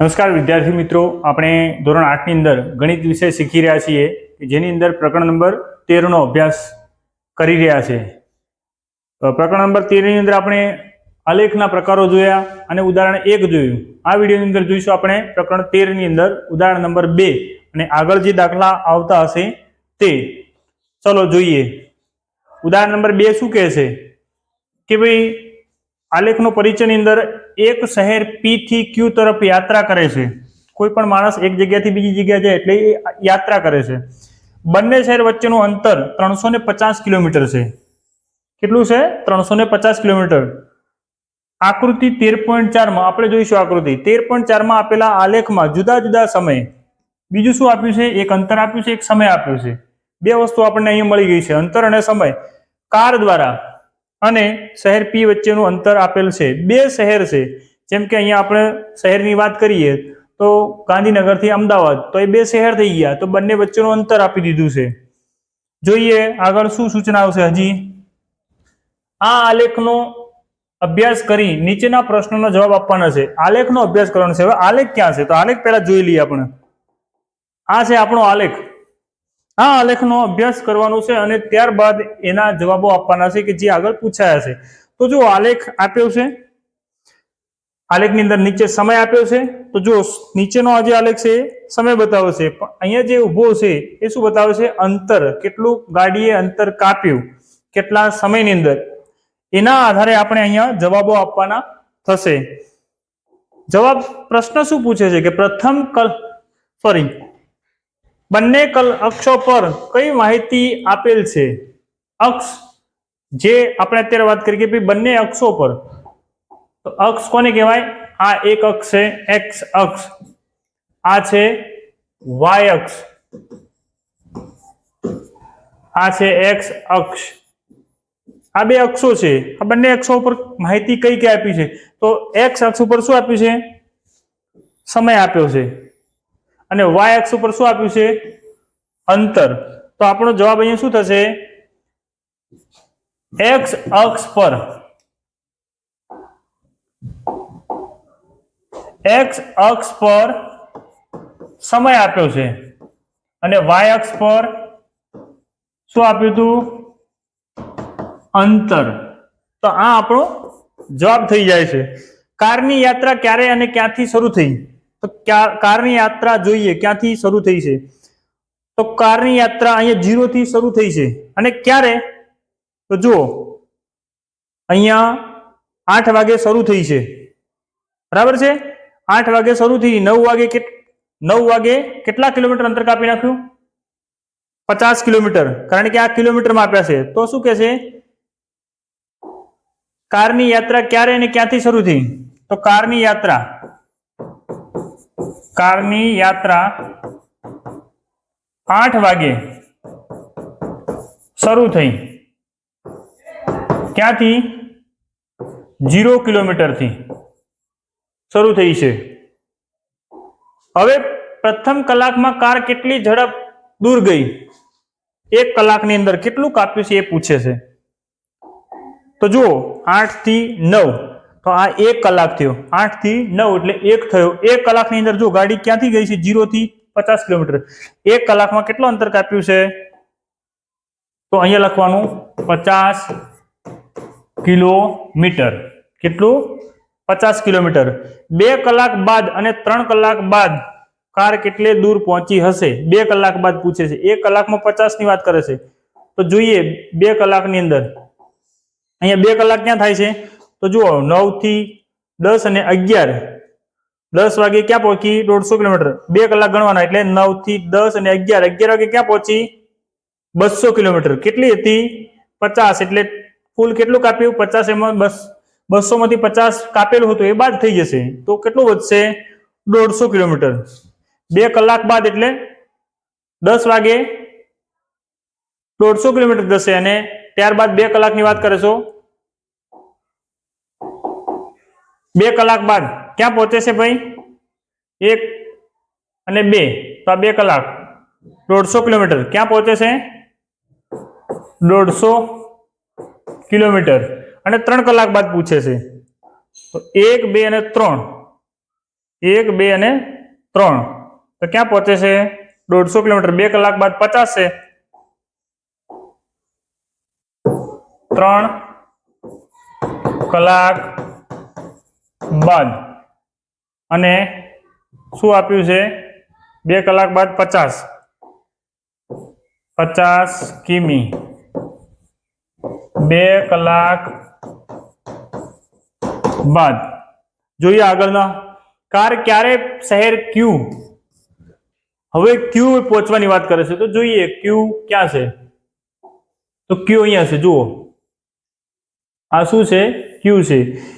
નમસ્કાર વિદ્યાર્થી મિત્રો, આપણે ધોરણ આઠની અંદર ગણિત વિષય શીખી રહ્યા છીએ જેની અંદર પ્રકરણ નંબર તેરનો અભ્યાસ કરી રહ્યા છે. પ્રકરણ નંબર તેરની અંદર આપણે આલેખના પ્રકારો જોયા અને ઉદાહરણ એક જોયું. આ વિડીયોની અંદર જોઈશું આપણે પ્રકરણ તેરની અંદર ઉદાહરણ નંબર બે અને આગળ જે દાખલા આવતા હશે તે. ચલો જોઈએ. ઉદાહરણ નંબર બે શું કહે છે? કે ભાઈ આલેખનો પરિચયની અંદર એક શહેર પી થી ક્યુ તરફ યાત્રા કરે છે. કોઈ પણ માણસ એક જગ્યાથી બીજી જગ્યા જાય એટલે એ યાત્રા કરે છે. બંને શહેર વચ્ચેનું અંતર ત્રણસો ને પચાસ કિલોમીટર છે. કેટલું છે? ત્રણસો ને પચાસ કિલોમીટર. આકૃતિ તેર પોઈન્ટ ચારમાં આપણે જોઈશું આકૃતિ. તેર પોઈન્ટ ચારમાં આપેલા આલેખમાં જુદા જુદા સમય બીજું શું આપ્યું છે? એક અંતર આપ્યું છે, એક સમય આપ્યો છે. બે વસ્તુ આપણને અહીંયા મળી ગઈ છે. અંતર અને સમય. કાર દ્વારા અને શહેર પી વચ્ચેનું અંતર આપેલ છે. બે શહેર છે. જેમ કે અહીંયા આપણે શહેરની વાત કરીએ તો ગાંધીનગરથી અમદાવાદ, તો એ બે શહેર થઈ ગયા. તો બંને વચ્ચેનું અંતર આપી દીધું છે. જોઈએ આગળ શું સૂચના આવશે હજી. આ આલેખનો અભ્યાસ કરી નીચેના પ્રશ્નોનો જવાબ આપવાના છે. આલેખનો અભ્યાસ કરવાનો છે. હવે આલેખ ક્યાં છે? તો આલેખ પહેલા જોઈ લઈએ આપણે. આ છે આપણો આલેખ. આ આલેખનો અભ્યાસ કરવાનો છે અને ત્યારબાદ એના જવાબો આપવાના છે કે જે આગળ પૂછાયા છે. તો જો આલેખ આપ્યો છે, આલેખની અંદર નીચે સમય આપ્યો છે, તો જો નીચેનો આ જે આલેખ છે સમય બતાવે છે. પણ અહીંયા જે ઊભો છે એ શું બતાવે છે? અંતર. કેટલું ગાડીએ અંતર કાપ્યું? કેટલા સમયની અંદર? એના આધારે આપણે અહીંયા જવાબો આપવાના થશે. જવાબ પ્રશ્ન શું પૂછે છે? કે પ્રથમ કલ સોરી બંને કલ અક્ષો પર કઈ માહિતી આપેલ છે? અક્ષ, જે આપણે અત્યારે વાત કરી કે ભાઈ બંને અક્ષો પર. તો અક્ષ કોને કહેવાય? આ એક અક્ષ છે, એક્સ અક્ષ. આ છે વાય અક્ષ. આ છે એક્સ અક્ષ. આ બે અક્ષો છે. આ બંને અક્ષો ઉપર માહિતી કઈ કઈ આપી છે? તો એક્સ અક્ષ ઉપર શું આપ્યું છે? સમય આપ્યો છે. અને વાય અક્ષ ઉપર શું આપ્યું છે? અંતર. તો આપણો જવાબ અહીંયા શું થશે? એક્સ અક્ષ પર. એક્સ અક્ષ પર સમય આપ્યો છે. અને વાય અક્ષ પર શું આપ્યું હતું? અંતર. તો આ આપણો જવાબ થઈ જાય છે. કારની યાત્રા ક્યારે અને ક્યાંથી શરૂ થઈ? તો કારની યાત્રા જોઈએ, ક્યાંથી શરૂ થઈ છે? તો કારની યાત્રા અહીંયા જીરો થી શરૂ થઈ છે. અને ક્યારે? તો જુઓ, અહીંયા આઠ વાગે શરૂ થઈ છે. બરાબર છે? આઠ વાગે શરૂ થઈ, નવ વાગે નવ વાગે કેટલા કિલોમીટર અંતર કાપી નાખ્યું? પચાસ કિલોમીટર. કારણ કે આ કિલોમીટરમાં આપ્યા છે. તો શું કે છે? કારની યાત્રા ક્યારે અને ક્યાંથી શરૂ થઈ? તો કારની યાત્રા. કારની યાત્રા આઠ વાગે શરૂ થઈ. ક્યાંથી? જીરો કિલોમીટરથી શરૂ થઈ છે. હવે પ્રથમ કલાકમાં કાર કેટલી ઝડપ દૂર ગઈ? એક કલાકની અંદર કેટલું કાપ્યું છે એ પૂછે છે. તો જુઓ આઠથી નવ. તો આ એક કલાક થયો. આઠથી નવ એટલે એક થયો. એક કલાકની અંદર જો ગાડી ક્યાંથી ગઈ છે? જીરો થી પચાસ કિલોમીટર. એક કલાકમાં કેટલું અંતર કાપ્યું છે? તો અહીંયા લખવાનું પચાસ કિલોમીટર. કેટલું? પચાસ કિલોમીટર. બે કલાક બાદ અને ત્રણ કલાક બાદ કાર કેટલે દૂર પહોંચી હશે? બે કલાક બાદ પૂછે છે. એક કલાકમાં પચાસની વાત કરે છે. તો જોઈએ બે કલાકની અંદર. અહીંયા બે કલાક ક્યાં થાય છે? તો જુઓ નવથી દસ અને અગિયાર. દસ વાગે ક્યાં પહોંચી? દોઢસો કિલોમીટર. બે કલાક ગણવાના એટલે નવથી દસ અને અગિયાર. અગિયાર વાગે ક્યાં પહોંચી? બસો કિલોમીટર. કેટલી હતી? પચાસ. એટલે ફૂલ કેટલું કાપ્યું? પચાસ એમાં બસ બસો માંથી પચાસ કાપેલું હતું. એ બાદ થઈ જશે. તો કેટલું વધશે? દોઢસો કિલોમીટર. બે કલાક બાદ એટલે દસ વાગે દોઢસો કિલોમીટર જશે. અને ત્યારબાદ બે કલાકની વાત કરે છો. બે કલાક બાદ. ક્યાં પહોંચે છે ભાઈ? એક અને બે. તો આ બે કલાક. દોઢસો કિલોમીટર. ક્યાં પહોંચે છે? દોઢસો કિલોમીટર. અને ત્રણ કલાક બાદ પૂછે છે. તો એક, બે અને ત્રણ. એક, બે અને ત્રણ. તો ક્યાં પહોંચે છે? દોઢસો કિલોમીટર. બે કલાક બાદ પચાસ છે. ત્રણ કલાક. બાદ. અને શું આપ્યું છે? બે કલાક બાદ પચાસ. પચાસ કિમી. બે કલાક બાદ. જોઈએ આગળના. કાર ક્યારે શહેર ક્યુ હવે ક્યુ પહોંચવાની વાત કરે છે. તો જોઈએ ક્યુ ક્યાં છે? તો ક્યુ અહીંયા છે. જુઓ. આ શું છે? ક્યુ છે.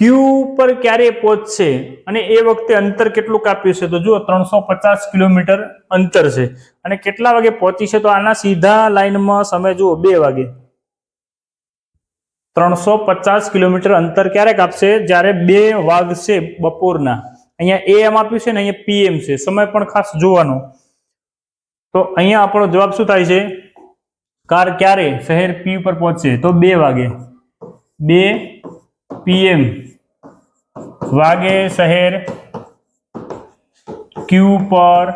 ક્યુ ઉપર ક્યારે પહોંચશે અને એ વખતે અંતર કેટલું કાપ્યું છે? તો જુઓ, ત્રણસો પચાસ કિલોમીટર અંતર છે. અને કેટલા વાગે પહોંચી છે? તો આના સીધા લાઈનમાં સમય જુઓ, બે વાગે. ત્રણસો પચાસ કિલોમીટર અંતર ક્યારે કાપશે? જ્યારે બે વાગશે બપોરના. અહીંયા એએમ એમ આપ્યું છે ને અહીંયા પીએમ છે. સમય પણ ખાસ જોવાનો. તો અહીંયા આપણો જવાબ શું થાય છે? કાર ક્યારે? શહેર પી ઉપર પહોંચશે. તો બે વાગે. બે પીએમ વાગે શહેર ક્યુ પર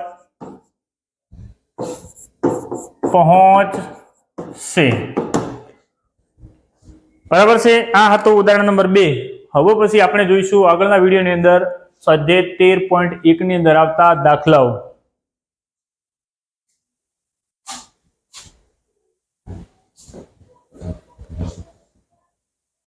પહોંચશે. બરાબર છે? આ હતો ઉદાહરણ નંબર બે. હવે પછી આપણે જોઈશું આગળના વિડીયોની અંદર સ્વાધ્યાય તેર પોઈન્ટ એકની અંદર આવતા દાખલાઓ.